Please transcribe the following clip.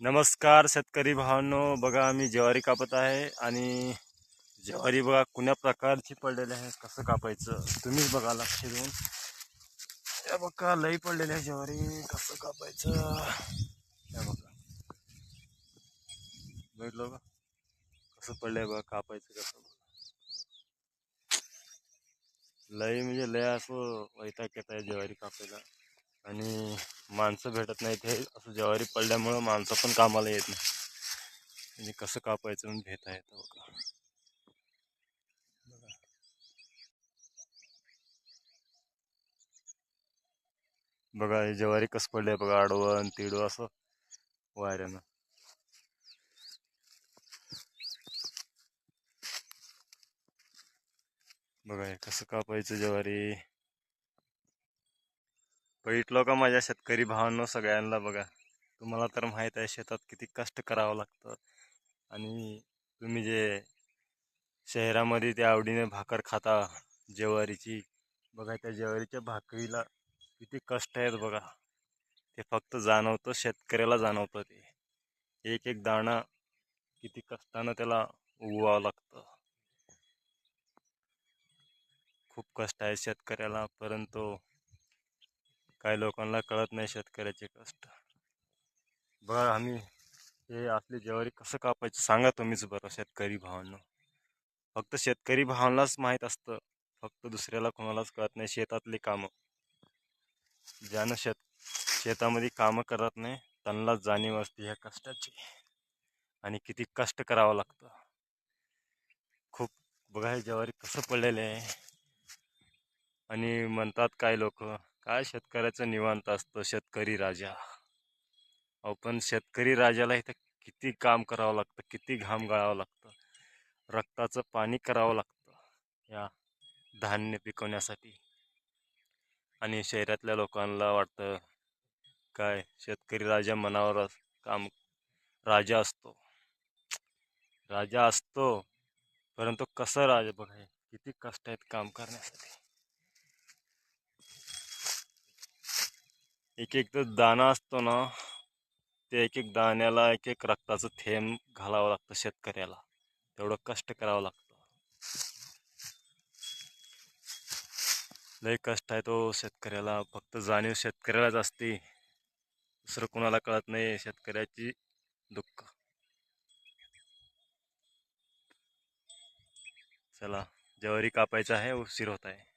नमस्कार शेतकरी भावांनो बघा आम्ही ज्वारी कापत आहे आणि ज्वारी बघा कुण्या प्रकारची पडलेली आहे कसं कापायचं तुम्हीच बघा लक्ष देऊन. या बघा लई पडलेली आहे ज्वारी कसं कापायचं. या बघा. बघितलं बघा कसं पडलंय बघा कापायचं कसं लई म्हणजे लय असं वैताग येत आहे ज्वारी कापायला. आणि माणसं भेटत नाही ते असं ज्वारी पडल्यामुळं माणसं पण कामाला येत नाही म्हणजे कसं कापायचं म्हणून भेट आहे तो बघा. बघा. बघा हे ज्वारी कसं पडले बघा आडवं आणि तिडवं असं वाऱ्यानं बघा हे कसं कापायचं ज्वारी बघितलं का माझ्या शेतकरी भावांनो सगळ्यांना बघा. तुम्हाला तर माहीत आहे शेतात किती कष्ट करावं लागतं. आणि तुम्ही जे शहरामध्ये त्या आवडीने भाकर खाता जेवारीची बघा त्या जेवारीच्या भाकरीला किती कष्ट आहेत बघा. ते फक्त जाणवतं शेतकऱ्याला जाणवतं ते. एक एक दाणा किती कष्टानं त्याला उगवावं लागतं. खूप कष्ट आहे शेतकऱ्याला परंतु काही लोकांना कळत नाही शेतकऱ्याचे कष्ट. बघा आम्ही हे आपली ज्वारी कसं कापायचं सांगा तुम्हीच बरं शेतकरी भावांना. फक्त शेतकरी भावांनाच माहीत असतं फक्त दुसऱ्याला कोणालाच कळत नाही शेतातली कामं. ज्यानं शेत शेतामध्ये कामं करत नाही त्यांनाच जाणीव असते ह्या कष्टाची. आणि किती कष्ट करावं लागतं. खूप बघा हे ज्वारी कसं पडलेलं आहे. आणि म्हणतात काय लोक काय शेतकऱ्याचं निवांत असतं? शेतकरी राजा. अहो पण शेतकरी राजाला इथं किती काम करावं लागतं? किती घाम गाळावं लागतं? रक्ताचं पाणी करावं लागतं या धान्य पिकवण्यासाठी. आणि शहरातल्या लोकांना वाटतं काय शेतकरी राजा मनावर काम राजा असतो. राजा असतो परंतु कसं राजा बघा किती कष्ट आहेत काम करण्यासाठी. एक एक तर दाना असतो ना ते एक एक दाण्याला एक एक रक्ताचं थेंब घालावं लागतं शेतकऱ्याला. तेवढं कष्ट करावं लागतं. लय कष्ट आहे तो शेतकऱ्याला. फक्त जाणीव शेतकऱ्यालाच असते. दुसरं कुणाला कळत नाही शेतकऱ्याची दुःख. चला ज्वारी कापायचं आहे उशीर होत आहे.